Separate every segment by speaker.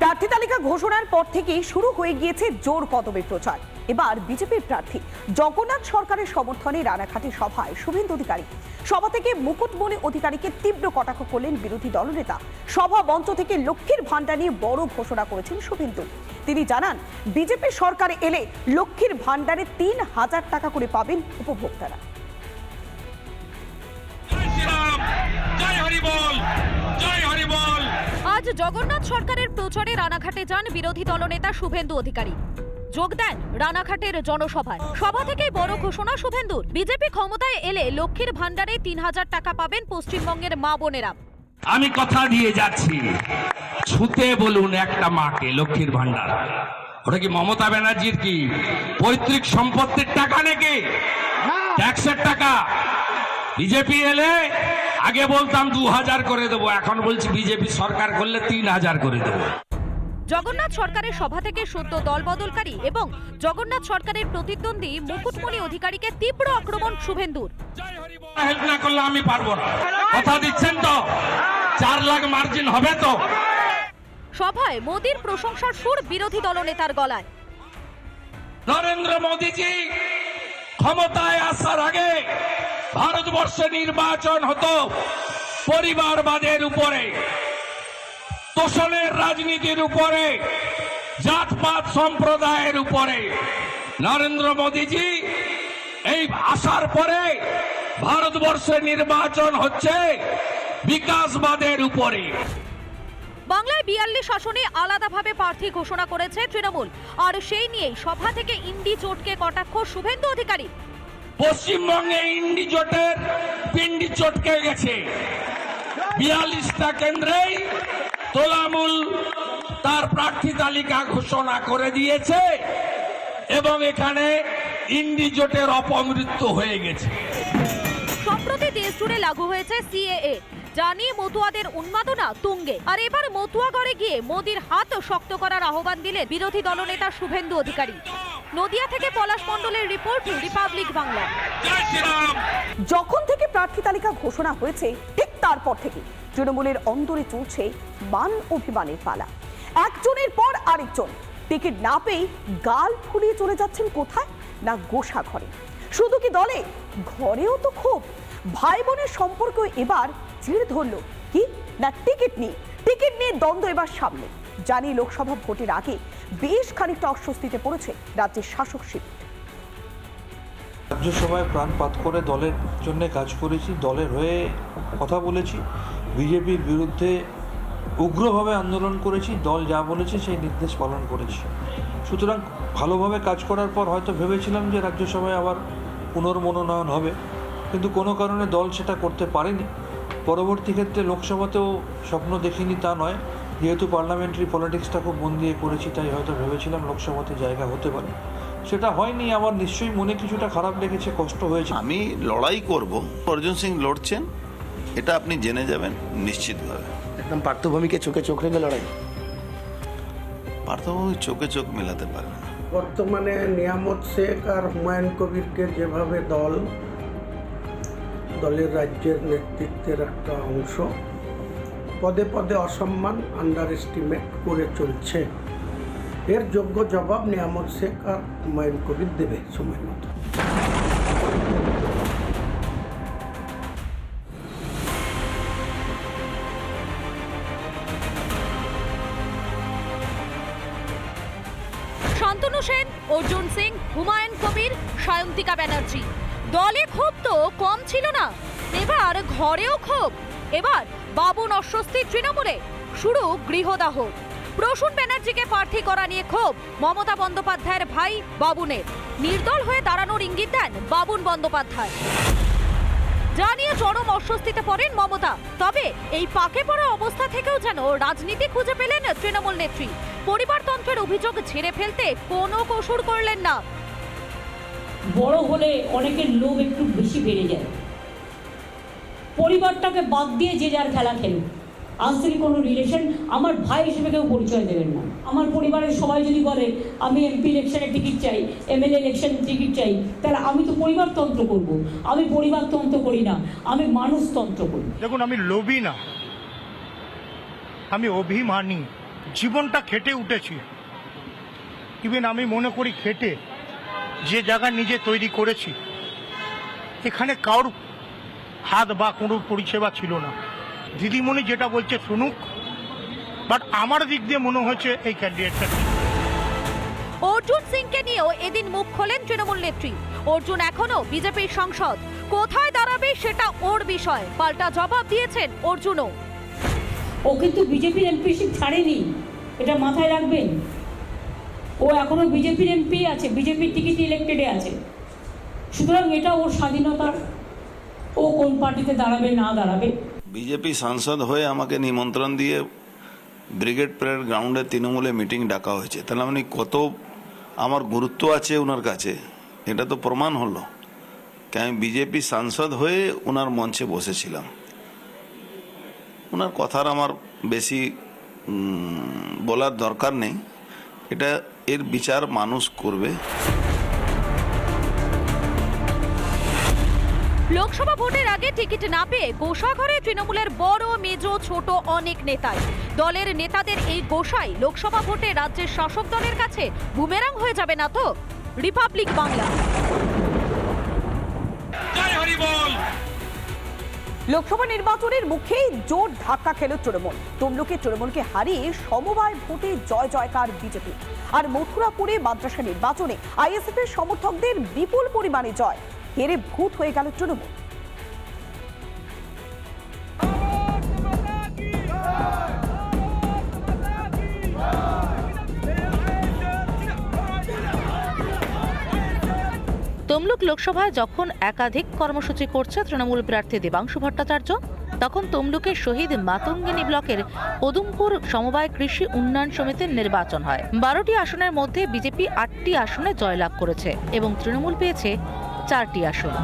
Speaker 1: প্রার্থী তালিকা ঘোষণার পর থেকেই শুরু হয়ে গিয়েছে জোর কদমে প্রচার। এবার বিজেপির প্রার্থী জগন্নাথ সরকারের সমর্থনে রানাঘাটে সভায় শুভেন্দু অধিকারী। সভা থেকে মুকুটমণি অধিকারীকে তীব্র কটাক্ষ করলেন বিরোধী দলনেতা। সভা মঞ্চ থেকে লক্ষ্মীর ভাণ্ডার নিয়ে বড় ঘোষণা করেছেন শুভেন্দু। তিনি জানান, বিজেপি সরকারে এলে লক্ষ্মীর ভাণ্ডারে তিন হাজার টাকা করে পাবেন উপভোক্তারা।
Speaker 2: জয় হরি বল।
Speaker 3: আজ জগন্নাথ সরকারের প্রচারে রানাঘাটে যান বিরোধী দলনেতা শুভেন্দু অধিকারী। যোগ দেন রানাঘাটের জনসভায়। সভা থেকেই বড় ঘোষণা শুভেন্দুর। বিজেপি ক্ষমতায় এলে লক্ষ্মীর ভাণ্ডারে তিন হাজার টাকা পাবেন পশ্চিমবঙ্গের মা বোনেরা।
Speaker 2: আমি কথা দিয়ে যাচ্ছি। ছুতে বলুন একটা মাকে লক্ষ্মীর ভান্ডার ওটা কি মমতা ব্যানার্জির কি পৈতৃক সম্পত্তির টাকা নাকি? ট্যাক্সের টাকা। বিজেপি এলে আগে বলতাম দু হাজার করে দেবো এখন বলছি বিজেপি সরকার করলে তিন হাজার করে দেবো।
Speaker 3: জগন্নাথ সরকারের সভা থেকে সদ্য দলবদলকারী এবং জগন্নাথ সরকারের প্রতিদ্বন্দ্বী মুকুটমণি অধিকারীকে তীব্র আক্রমণ শুভেন্দুর।
Speaker 2: হেল্প না করলে আমি পারব না। কথা দিচ্ছেন তো? চার লাখ মার্জিন হবে তো?
Speaker 3: সভায় মোদীর প্রশংসার সুর বিরোধী দলনেতার গলায়।
Speaker 2: নরেন্দ্র মোদীজি ক্ষমতায় আসার আগে ভারতবর্ষে নির্বাচন হতো পরিবারবাদের উপরে, তোষণের রাজনীতির উপরে, জাতপাত সম্প্রদায়ের উপরে। নরেন্দ্র মোদীজি এই আসার পরে ভারতবর্ষে নির্বাচন হচ্ছে বিকাশবাদের উপরে।
Speaker 3: বাংলায় বিয়াল্লিশ আসনে আলাদাভাবে প্রার্থী ঘোষণা করেছে তৃণমূল। আর সেই নিয়েই সভা থেকে ইন্ডি চোটকে কটাক্ষ শুভেন্দু অধিকারী।
Speaker 2: পশ্চিমবঙ্গে ইন্ডি জোটের পিন্ডি চটকে গেছে। বিয়াল্লিশটা কেন্দ্রেই তোলামূল তার প্রার্থী তালিকা ঘোষণা করে দিয়েছে এবং এখানে ইন্ডি জোটের অপমৃত্যু হয়ে গেছে।
Speaker 3: সম্প্রতি দেশ জুড়ে লাগু হয়েছে সিএএ। যা নিয়ে মতুয়াদের উন্মাদনা তুঙ্গে। আর এবার মতুয়াগড়ে গিয়ে মোদির হাত শক্ত করার আহ্বান দিলেন বিরোধী দলনেতা শুভেন্দু অধিকারী। নদিয়া থেকে পলাশ মণ্ডলের রিপোর্ট রিপাবলিক বাংলা।
Speaker 1: যখন থেকে প্রার্থী তালিকা ঘোষণা হয়েছে ঠিক তারপর থেকে তৃণমূলের অন্দরে চলছে মান অভিমানের পালা। একজনের পর আরেকজন। টিকিট না পেয়ে গাল ফুলিয়ে চলে যাচ্ছেন কোথায়? না গোসা ঘরে। শুধু কি দলে? ঘরেও তো খুব ভাই বোনের সম্পর্ক এবার চিড় ধরলো। কি? না টিকিট নিয়ে। টিকিট নিয়ে দ্বন্দ্ব এবার সামনে। জানি লোকসভা ভোটের আগে বেশ খানিকটা অস্বস্তিতে পড়েছে রাজ্যের শাসক শিবির।
Speaker 4: রাজ্যসভায় প্রাণপাত করে দলের জন্য কাজ করেছি, দলের হয়ে কথা বলেছি, বিজেপির বিরুদ্ধে উগ্রভাবে আন্দোলন করেছি, দল যা বলেছে সেই নির্দেশ পালন করেছি। সুতরাং ভালোভাবে কাজ করার পর হয়তো ভেবেছিলাম যে রাজ্যসভায় আবার পুনর্মনোনয়ন হবে, কিন্তু কোনো কারণে দল সেটা করতে পারেনি। পরবর্তী ক্ষেত্রে লোকসভাতেও স্বপ্ন দেখিনি তা নয়। যেহেতু পার্লামেন্টারি পলিটিক্সটা খুব মন দিয়ে করেছি তাই হয়তো ভেবেছিলাম লোকসভাতে জায়গা হতে পারে। সেটা হয়নি আমার নিশ্চয়ই মনে কিছুটা খারাপ লেগেছে কষ্ট হয়েছে।
Speaker 5: আমি লড়াই করব। অর্জুন সিং লড়ছেন এটা আপনি জেনে যাবেন নিশ্চিতভাবে।
Speaker 6: একদম পার্থভূমিকে চোখে চোখ রেখে লড়াই।
Speaker 5: পার্থবাবু চোখে চোখ মেলাতে পারে না।
Speaker 7: বর্তমানে নিয়ামত শেখ আর হুমায়ুন কবিরকে যেভাবে দল দলের রাজ্যের নেতৃত্বের একটা অংশ পদে পদে অসম্মান আন্ডার এস্টিমেট করে চলছে। এর যোগ্য জবাব নিয়ামত শেখ আর হুমায়ুন কবির দেবে সময় মতো।
Speaker 3: শান্তনু সেন, অর্জুন সিং, হুমায়ুন কবির, সায়ন্তিকা ব্যানার্জি। দলে ক্ষোভ তো কম ছিল না। এবার ঘরেও ক্ষোভ। এবার বাবুন অস্বস্তি তৃণমূলে। শুরু গৃহদাহ। প্রসূন ব্যানার্জিকে প্রার্থী করা নিয়ে ক্ষোভ মমতা বন্দ্যোপাধ্যায়ের ভাই বাবুনের। নির্দল হয়ে দাঁড়ানোর ইঙ্গিত দেন বাবুন বন্দ্যোপাধ্যায়। যা নিয়ে চরম অস্বস্তিতে পড়েন মমতা। তবে এই পাকে পড়া অবস্থা থেকেও যেন রাজনীতি খুঁজে পেলেন তৃণমূল নেত্রী। পরিবারতন্ত্রের অভিযোগ ঝেড়ে ফেলতে কোনো কসুর করলেন না।
Speaker 8: বড় হলে অনেকের লোভ একটু বেশি বেড়ে যায়। পরিবারটাকে বাদ দিয়ে যে যার খেলা খেলুক। আজ থেকে কোনো রিলেশন আমার ভাই হিসেবে কেউ পরিচয় দেবেন না। আমার পরিবারের সবাই যদি বলে, আমি এমপি ইলেকশনের টিকিট চাই এমএলএ ইলেকশন টিকিট চাই, তাহলে আমি তো পরিবারতন্ত্র করব। আমি পরিবারতন্ত্র করি না, আমি মানুষতন্ত্র করি।
Speaker 9: দেখুন, আমি লোভী না। আমি অভিমানী। জীবনটা খেটে উঠেছি। ইভেন আমি মনে করি খেটে। যে জায়গা নিজে তৈরি করেছি, এখানে কারোর হাত বা কোনো পরিষেবা ছিল না। দিদিমণি যেটা বলছে শুনুক বাট আমার দিক দিয়ে মনে হয়েছে এই ক্যান্ডিডেটটা।
Speaker 3: অর্জুন সিংকে নিয়েও এদিন মুখ খোলেন তৃণমূল নেত্রী। অর্জুন এখনও বিজেপির সংসদ। কোথায় দাঁড়াবে সেটা ওর বিষয়। পাল্টা জবাব দিয়েছেন অর্জুনও।
Speaker 8: ও কিন্তু বিজেপির এমপিশিপ ছাড়েনি। এটা মাথায় রাখবেন। ও এখনও বিজেপির এমপি আছে বিজেপির টিকিট ইলেক্টেডে আছে। সুতরাং এটা ওর স্বাধীনতা ও কোন পার্টিতে দাঁড়াবে, না দাঁড়াবে।
Speaker 5: বিজেপি সাংসদ হয়ে আমাকে নিমন্ত্রণ দিয়ে ব্রিগেড প্রেয়ার গ্রাউন্ডে তৃণমূলে মিটিং ডাকা হয়েছে। তাহলে মানে কত আমার গুরুত্ব আছে ওনার কাছে? এটা তো প্রমাণ হলো। আমি বিজেপি সাংসদ হয়ে ওনার মঞ্চে বসেছিলাম। ওনার কথার আমার বেশি বলার দরকার নেই। এটা এর বিচার মানুষ করবে।
Speaker 3: লোকসভা ভোটের আগে টিকিট না পেয়ে গোসাঘরে তৃণমূলের বড় মেজ ছোট অনেক নেতাই। দলের নেতাদের এই গোসাই লোকসভা ভোটে রাজ্যের শাসক দলের কাছে বুমেরাং হয়ে যাবে না তো? রিপাবলিক বাংলা।
Speaker 2: জয় হরি বল।
Speaker 1: লোকসভা নির্বাচনের মুখেই জোর ধাক্কা খেল তৃণমূল। তমলুকে তৃণমূলকে হারিয়ে সমবায় ভোটে জয় জয়কার বিজেপি। আর মথুরাপুরে মাদ্রাসা নির্বাচনে আইএসএফ এর সমর্থকদের বিপুল পরিমাণে জয়। হেরে ভূত হয়ে গেল তৃণমূল।
Speaker 3: তমলুক লোকসভায় যখন একাধিক কর্মসূচি করছে তৃণমূল প্রার্থী দেবাংশু ভট্টাচার্য, তখন তমলুকের শহীদ মাতঙ্গিনী ব্লকের পদুমপুর সমবায় কৃষি উন্নয়ন সমিতির নির্বাচন হয়। বারোটি আসনের মধ্যে বিজেপি আটটি আসনে জয়লাভ করেছে এবং তৃণমূল পেয়েছে চারটি আসন।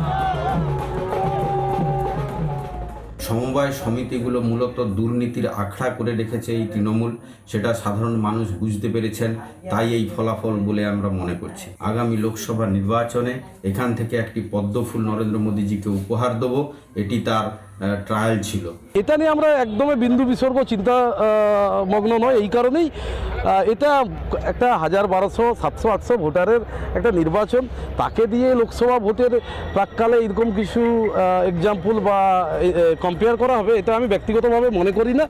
Speaker 10: সমবায় সমিতিগুলো মূলত দুর্নীতির আখড়া করে রেখেছে এই তৃণমূল। সেটা সাধারণ মানুষ বুঝতে পেরেছেন, তাই এই ফলাফল বলে আমরা মনে করছি। আগামী লোকসভা নির্বাচনে এখান থেকে একটি পদ্মফুল নরেন্দ্র মোদীজিকে উপহার দেবো, এটি তার ট্রায়াল ছিল।
Speaker 11: এটা নিয়ে আমরা একদমই বিন্দু বিসর্গ চিন্তা মগ্ন নয়। এই কারণেই এটা একটা হাজার বারোশো সাতশো আটশো ভোটারের একটা নির্বাচন। তাকে দিয়ে লোকসভা ভোটের প্রাককালে এরকম কিছু এক্সাম্পল বা কম্পেয়ার করা হবে এটা আমি ব্যক্তিগতভাবে মনে করি না।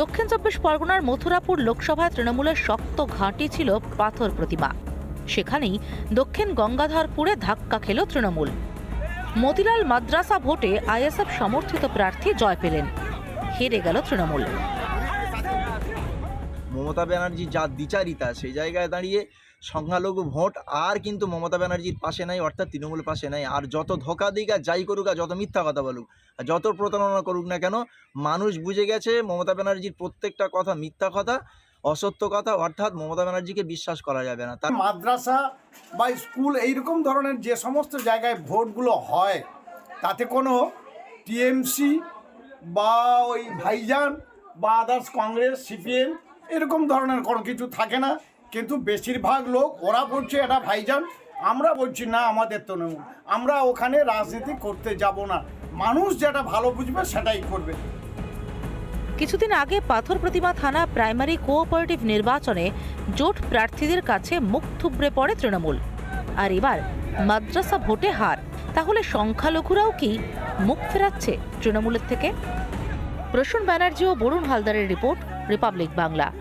Speaker 3: দক্ষিণ চব্বিশ পরগনার মথুরাপুর লোকসভায় তৃণমূলের শক্ত ঘাঁটি ছিল পাথর প্রতিমা। সেখানেই দক্ষিণ গঙ্গাধরপুরে ধাক্কা খেল তৃণমূল। মতিলাল মাদ্রাসা ভোটে আইএসএফ সমর্থিত প্রার্থী জয় পেলেন। হেরে গেল তৃণমূল।
Speaker 12: মমতা ব্যানার্জির যা দ্বিচারিতা, সেই জায়গায় দাঁড়িয়ে সংখ্যালঘু ভোট আর কিন্তু মমতা ব্যানার্জির পাশে নাই, অর্থাৎ তৃণমূল পাশে নাই। আর যত ধোকা দিক আর যাই করুক আর যত মিথ্যা কথা বলুক, আর যত প্রতারণা করুক না কেন, মানুষ বুঝে গেছে মমতা ব্যানার্জির প্রত্যেকটা কথা মিথ্যা কথা। অসত্য কথা অর্থাৎ মমতা ব্যানার্জিকে বিশ্বাস করা যাবে না। তার
Speaker 7: মাদ্রাসা বা স্কুল এইরকম ধরনের যে সমস্ত জায়গায় ভোটগুলো হয়, তাতে কোনো টিএমসি বা ওই ভাইজান বা আদার্স কংগ্রেস, সিপিএম এরকম ধরনের কোনো কিছু থাকে না। কিন্তু বেশিরভাগ লোক ওরা বলছে, এটা ভাইজান, আমরা বলছি, না, আমাদের তো নেই আমরা ওখানে রাজনীতি করতে যাব না। মানুষ যেটা ভালো বুঝবে, সেটাই করবে।
Speaker 3: কিছুদিন আগে পাথর প্রতিমা থানা প্রাইমারি কোঅপারেটিভ নির্বাচনে জোট প্রার্থীদের কাছে মুখ থুবড়ে পড়ে তৃণমূল। আর এবার মাদ্রাসা ভোটে হার। তাহলে সংখ্যালঘুরাও কি মুখ ফেরাচ্ছে তৃণমূলের থেকে? প্রসূন ব্যানার্জি ও বরুণ হালদারের রিপোর্ট, রিপাবলিক বাংলা।